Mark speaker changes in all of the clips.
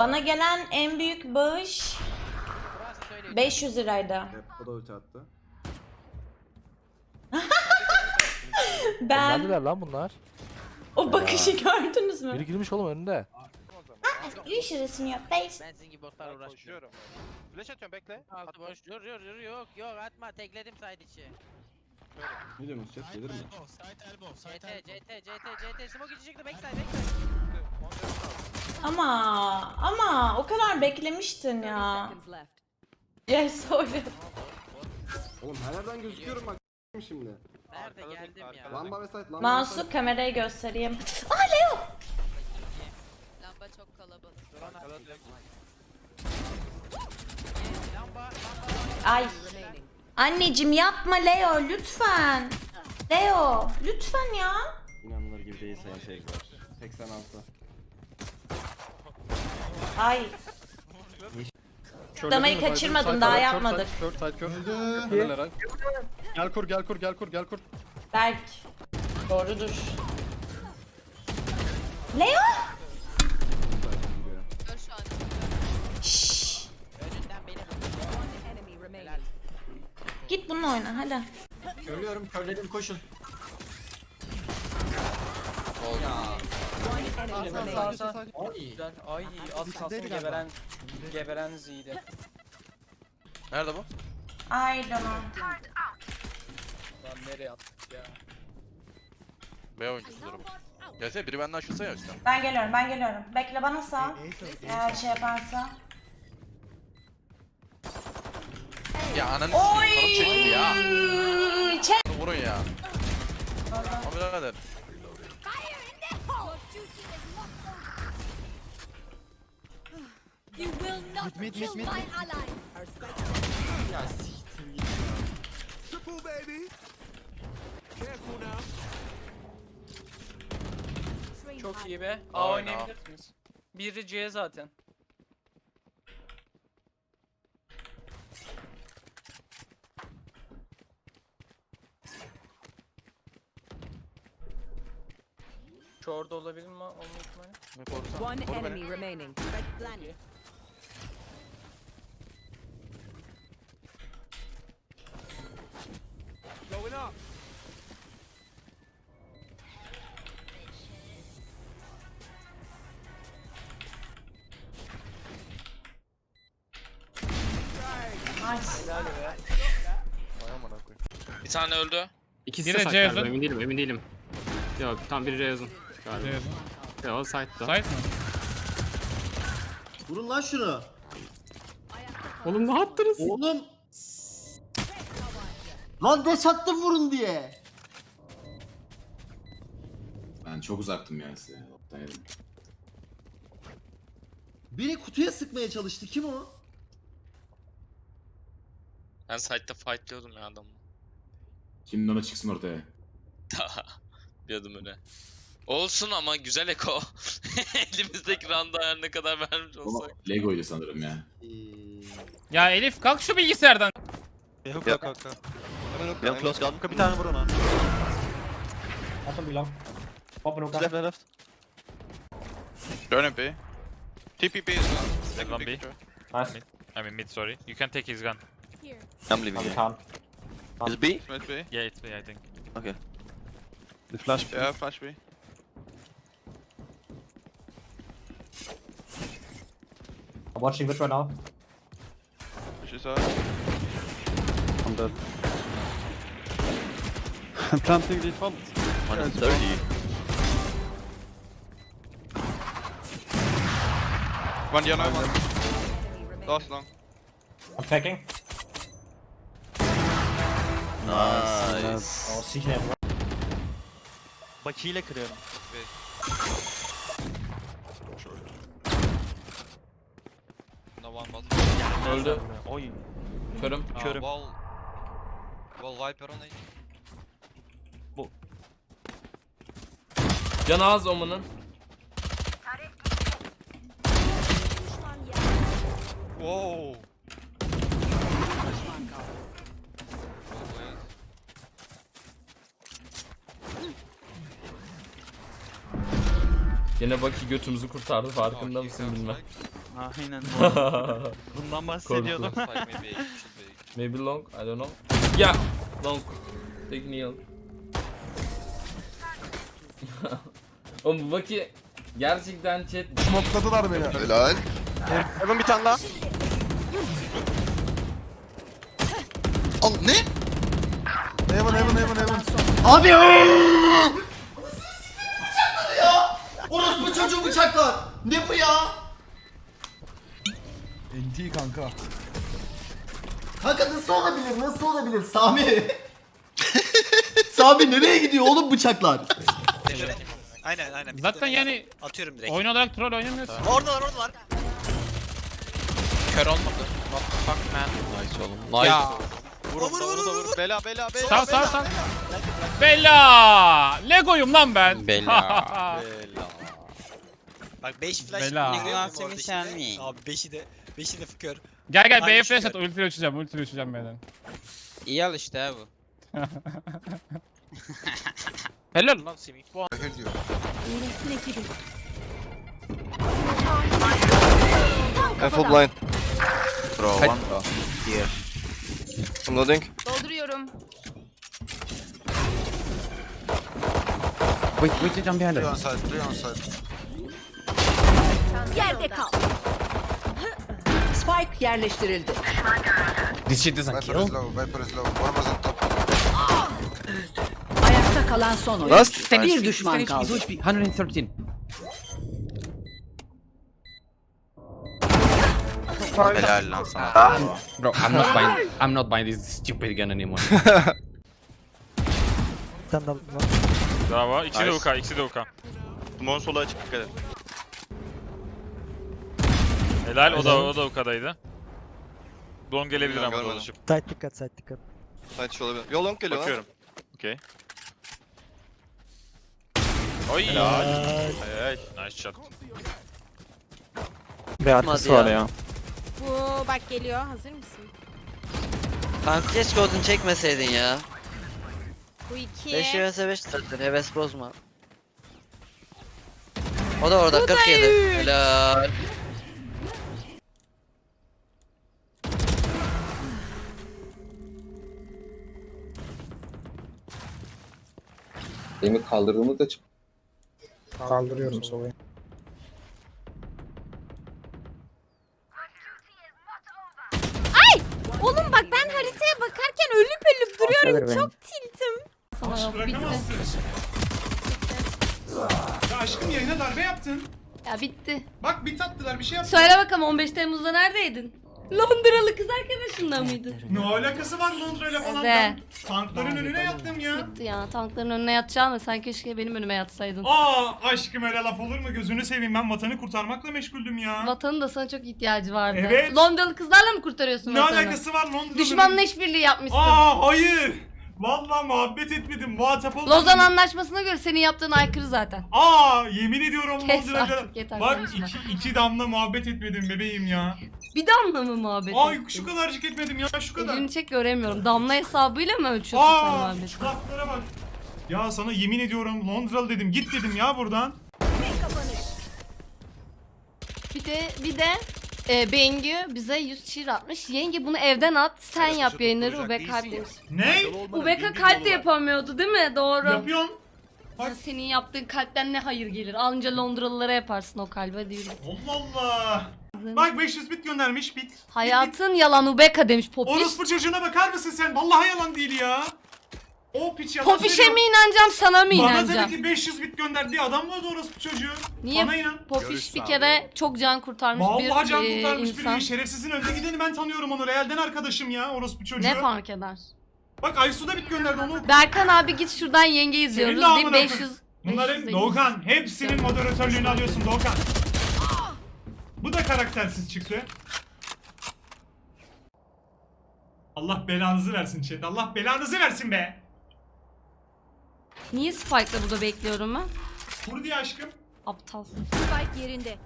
Speaker 1: Bana gelen en büyük bağış
Speaker 2: Burası söyleyeyim.
Speaker 1: 500 liraydı.
Speaker 3: Hep o da ulti attı.
Speaker 1: Ben
Speaker 4: Neredeler lan bunlar?
Speaker 1: o bakışı gördünüz mü?
Speaker 4: Biri girmiş oğlum önünde.
Speaker 1: Görüşürüz ya. Face.
Speaker 2: Ben sizin gibi botlarla uğraşmıyorum.
Speaker 5: Koşuyorum. Flash atıyorum bekle.
Speaker 2: Altı boş. Dur dur dur yok yok atma tekledim side içi.
Speaker 3: Ne diyorsunuz chat gelir mi?
Speaker 2: CT CT CT CT smoke içi çıktı backside backside.
Speaker 1: Ama ama o kadar beklemiştin ya. Yes öyle.
Speaker 3: Oğlum her yerden gözüküyorum bak şimdi.
Speaker 2: Nerede geldim ya.
Speaker 3: Lamba ve site lamba
Speaker 1: Mansu kamerayı göstereyim. Aa Leo.
Speaker 6: Lamba çok kalabalık.
Speaker 1: Ay. Anneciğim yapma Leo lütfen. Leo lütfen ya.
Speaker 3: İnanılır gibi değil sayın seyirciler. 86.
Speaker 1: Ay. Damayı kaçırmadım daha yapmadık.
Speaker 7: Kör side kör. Helal Eray. Gel kur gel kur gel kur gel kur.
Speaker 1: Berk. Doğrudur. Leo.
Speaker 6: Gör şu an.
Speaker 1: Şşş.
Speaker 2: Önünden benim. Helal.
Speaker 1: Git bununla oyna hadi.
Speaker 8: Körlüyorum, körledim koşun.
Speaker 7: Sağ sağ.
Speaker 8: Ay,
Speaker 9: Güzel. Ay az kalsın geberen geberen ziydi.
Speaker 5: Nerede bu?
Speaker 1: Ay canım.
Speaker 9: Lan nereye attık ya?
Speaker 5: B oyuncusudur bu. Gelsene biri benden aşılsa ya üstten.
Speaker 1: Ben geliyorum ben geliyorum. Bekle bana sağ. Eğer şey yaparsa.
Speaker 5: Ya ananı
Speaker 1: Oy.
Speaker 5: s**eyim kanım çekildi ya.
Speaker 1: Çek.
Speaker 5: Vurun ya. Abi birader.
Speaker 6: You will not kill my allies.
Speaker 8: ya siktir git ya.
Speaker 9: Çok iyi be. A
Speaker 5: Aynen.
Speaker 9: oynayabilirsiniz. Biri C zaten. Short olabilir mi? Olma ihtimali.
Speaker 5: Ne korursan.
Speaker 10: One
Speaker 5: Koru
Speaker 10: enemy
Speaker 5: beni.
Speaker 10: remaining. Red planet.
Speaker 1: Nice.
Speaker 9: Helal be.
Speaker 5: Vay amına koyayım.
Speaker 11: Bir tane öldü.
Speaker 12: İkisi de
Speaker 13: C yazın.
Speaker 12: emin değilim emin değilim. Yok tam biri Rezun galiba. Yok site'da.
Speaker 13: Sait mi?
Speaker 8: Vurun lan şunu.
Speaker 12: Oğlum ne yaptınız?
Speaker 8: Oğlum. Lan deş attım vurun diye.
Speaker 3: Ben çok uzaktım yani size. Dayanın.
Speaker 8: Biri kutuya sıkmaya çalıştı. Kim o?
Speaker 11: Ben site'da fightlıyordum ya adamı.
Speaker 3: Kimin ona çıksın ortaya.
Speaker 11: bir adım öne. Olsun ama güzel eko. Elimizdeki randa her ne kadar vermiş olsak.
Speaker 3: Lego'ydu sanırım ya.
Speaker 8: Ee,
Speaker 13: Ya Elif kalk şu bilgisayardan.
Speaker 5: Yok yok yok. Hemen yok. close kaldım. Bir tane vur ona. Left left. Turn B. TPP is one. Take
Speaker 13: One B.
Speaker 5: picture.
Speaker 13: I mean mid sorry. You can take his gun.
Speaker 5: I'm leaving. Is B? Smith B.
Speaker 13: Yeah it's me I think.
Speaker 5: Okay. The flash B. Yeah, flash B.
Speaker 8: I'm watching this right now.
Speaker 5: She's out. I'm dead. Planting default. One is 30. One yellow, one. Last long.
Speaker 8: I'm taking.
Speaker 5: Nice.
Speaker 8: Oh, sick name.
Speaker 9: Bakiyle kırıyorum.
Speaker 11: No one bot.
Speaker 9: Öldü. Oy. Körüm. Körüm.
Speaker 11: Wall. Wall wiper on it.
Speaker 9: Can ağız omunun.
Speaker 5: Whoa.
Speaker 12: Yine Baki götümüzü kurtardı farkında mısın bilmem.
Speaker 13: Aynen. Bundan bahsediyordum.
Speaker 12: Maybe long, I don't know. Yeah, long. Take kneel. Oğlum bu Baki gerçekten chat
Speaker 7: Smokladılar beni.
Speaker 3: Helal.
Speaker 5: Heaven bir tane daha.
Speaker 3: Al ne?
Speaker 7: Heaven heaven heaven heaven.
Speaker 8: Abi ya! Orospu çocuğu bıçaklar. Ne bu ya?
Speaker 7: NT kanka.
Speaker 8: Kanka nasıl olabilir? Nasıl olabilir? Sami. Sami nereye gidiyor oğlum bıçaklar?
Speaker 2: Aynen aynen.
Speaker 13: Zaten yani
Speaker 2: Atıyorum direkt.
Speaker 13: oyun olarak troll oynamıyorsun.
Speaker 2: Oradalar oradalar.
Speaker 5: Kör olmadı. What the fuck man? Nice oğlum. Nice.
Speaker 2: Ya.
Speaker 5: Vur vur vur vur. Bela bela bela.
Speaker 13: Sağ sağ sağ. Bella! Lego'yum lan ben.
Speaker 5: Bela.
Speaker 2: Bak 5 flash.
Speaker 13: Bela.
Speaker 2: ne görüyorum orada işte. Abi 5'i de 5'i de fıkör.
Speaker 13: gel gel B'ye
Speaker 2: Hangi
Speaker 13: flash at. Ulti uçacağım. Ulti uçacağım B'den.
Speaker 2: İyi al işte bu.
Speaker 5: Helal lan Semih. Bu
Speaker 3: Full blind.
Speaker 5: Bro one bro. Here.
Speaker 3: I'm loading.
Speaker 6: Dolduruyorum.
Speaker 5: Wait wait jump behind
Speaker 3: Three on side, three on side.
Speaker 6: Yerde kal.
Speaker 1: Spike yerleştirildi.
Speaker 5: This shit doesn't
Speaker 3: Viper is low, Viper is low. One was on top.
Speaker 1: Ayakta kalan son oyun.
Speaker 3: Last.
Speaker 1: Bir düşman kaldı.
Speaker 5: 113. Helal lan sana.
Speaker 12: Bro, I'm not buying I'm not buying this stupid gun anymore.
Speaker 13: Bravo. İkisi de
Speaker 5: Nice.
Speaker 13: UK. ikisi de UK.
Speaker 5: Mon sola açık dikkat et.
Speaker 13: Helal. O da o da UK'daydı. Don gelebilir
Speaker 5: Bilmiyorum,
Speaker 13: ama
Speaker 5: görmedim.
Speaker 13: dolaşıp.
Speaker 4: Side dikkat side dikkat.
Speaker 3: Side şu olabilir. Yo long geliyor lan.
Speaker 5: Bakıyorum. Okey.
Speaker 13: Oy.
Speaker 5: Helal. Hey.
Speaker 13: Nice shot.
Speaker 4: Ve arkası var ya.
Speaker 6: Bu bak geliyor. Hazır mısın?
Speaker 2: Kanka keşke odun çekmeseydin ya.
Speaker 6: Bu iki.
Speaker 2: 5 vs 5 zaten heves bozma. O da orada 47. Helal.
Speaker 3: Demir kaldırdığımız da çık.
Speaker 4: Kaldırıyorum sobayı.
Speaker 6: Oğlum bak ben haritaya bakarken ölüp ölüp duruyorum. Çok tiltim. Sana yok bitti.
Speaker 7: Ya aşkım yayına darbe yaptın.
Speaker 6: Ya bitti.
Speaker 7: Bak bit attılar bir şey yaptın.
Speaker 6: Söyle bakalım 15 Temmuz'da neredeydin? Londralı kız arkadaşınla mıydın?
Speaker 7: Ne alakası var Londra ile falan?
Speaker 6: Evet.
Speaker 7: Ben tankların önüne yattım ya.
Speaker 6: Bitti ya. Tankların önüne yatacağım da sen keşke benim önüme yatsaydın.
Speaker 7: Aa aşkım öyle laf olur mu? Gözünü seveyim ben vatanı kurtarmakla meşguldüm ya.
Speaker 6: Vatanın da sana çok ihtiyacı vardı.
Speaker 7: Evet.
Speaker 6: Londralı kızlarla mı kurtarıyorsun
Speaker 7: Ne
Speaker 6: vatanı?
Speaker 7: alakası var Londra'nın?
Speaker 6: Düşmanla işbirliği yapmışsın.
Speaker 7: Aa hayır. Vallahi muhabbet etmedim. Muhatap olmadım.
Speaker 6: Lozan Anlaşması'na göre senin yaptığın aykırı zaten.
Speaker 7: Aa yemin ediyorum
Speaker 6: Kes
Speaker 7: Londra'da.
Speaker 6: artık, yeter,
Speaker 7: Bak
Speaker 6: konuşma.
Speaker 7: iki, iki damla muhabbet etmedim bebeğim ya.
Speaker 6: Bir damla mı muhabbet
Speaker 7: Ay
Speaker 6: ettin?
Speaker 7: şu kadarcık etmedim ya şu kadar.
Speaker 6: Elini çek göremiyorum. Damla hesabıyla mı ölçüyorsun sen
Speaker 7: Aa
Speaker 6: muhabbeti?
Speaker 7: şu laflara bak. Ya sana yemin ediyorum Londralı dedim git dedim ya buradan.
Speaker 6: Bir de bir de e, Bengü bize 100 çiğ atmış. Yenge bunu evden at. Sen yap yayınları Ube kalp demiş.
Speaker 7: Ne?
Speaker 6: Ubeka kalp de yapamıyordu değil mi? Doğru.
Speaker 7: Yapıyorsun.
Speaker 6: Ya senin yaptığın kalpten ne hayır gelir? Alınca Londralılara yaparsın o kalbi hadi yürü.
Speaker 7: Allah Allah. Bak 500 bit göndermiş bit.
Speaker 6: Hayatın yalan Ubeka demiş Popiş.
Speaker 7: Orospu çocuğuna bakar mısın sen? Vallahi yalan değil ya. O piç yalan
Speaker 6: Popiş'e
Speaker 7: söylüyor.
Speaker 6: mi inanacağım sana mı
Speaker 7: Bana
Speaker 6: inanacağım?
Speaker 7: dedi ki 500 bit gönderdi adam vardı orospu çocuğu.
Speaker 6: Niye?
Speaker 7: Bana inan.
Speaker 6: Popiş bir kere çok can kurtarmış
Speaker 7: Vallahi
Speaker 6: bir
Speaker 7: can
Speaker 6: e,
Speaker 7: kurtarmış
Speaker 6: insan.
Speaker 7: biri. Şerefsizin önde gideni ben tanıyorum onu. Realden arkadaşım ya orospu çocuğu.
Speaker 6: Ne fark eder?
Speaker 7: Bak Aysu da bit gönderdi onu.
Speaker 6: Berkan abi git şuradan yenge izliyoruz
Speaker 7: Senin
Speaker 6: değil
Speaker 7: namına
Speaker 6: mi? 500
Speaker 7: Bunların
Speaker 6: 500
Speaker 7: Doğukan hepsinin moderatörlüğünü alıyorsun Doğukan. Bu da karaktersiz çıktı. Allah belanızı versin chat. Allah belanızı versin be.
Speaker 6: Niye Spike'la burada bekliyorum ben?
Speaker 7: Vur diye aşkım.
Speaker 6: Aptal. Spike yerinde.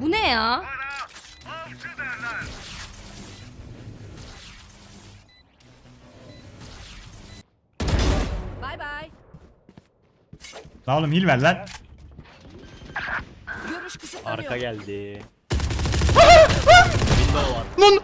Speaker 6: Bu ne ya?
Speaker 1: Bay bay.
Speaker 7: La oğlum hil ver lan.
Speaker 4: Arka geldi.
Speaker 10: Bariyer kuruldu.